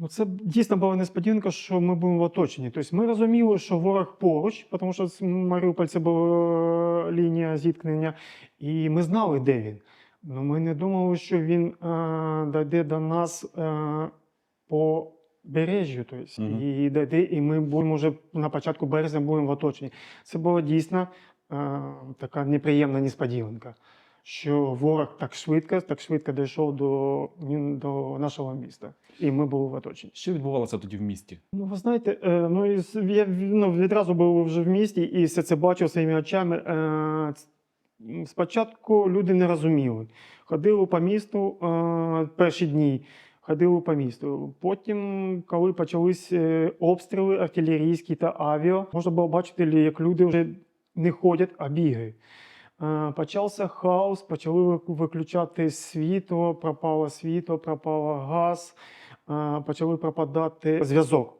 Ну, це дійсно була несподіванка, що ми будемо в оточенні. Тобто ми розуміли, що ворог поруч, тому що з Маріуполь це була лінія зіткнення, і ми знали, де він. Ну, ми не думали, що він е, дійде до нас е, по бережжю. Тобто, Мгм. і дійде, і ми будемо вже на початку березня будемо в оточенні. Це була дійсно е, така неприємна несподіванка. Що ворог так швидко, так швидко дійшов до, до нашого міста, і ми були в оточенні. Що відбувалося тоді в місті? Ну, ви знаєте, е, ну, я ну, відразу був вже в місті і все це бачив своїми очами. Е, Спочатку люди не розуміли. Ходили по місту е, перші дні, ходили по місту. Потім, коли почались обстріли артилерійські та авіа, можна було бачити, як люди вже не ходять, а бігають. Е, Почався хаос, почали ви- виключати світло, пропало світло, пропало газ, е, почали пропадати зв'язок.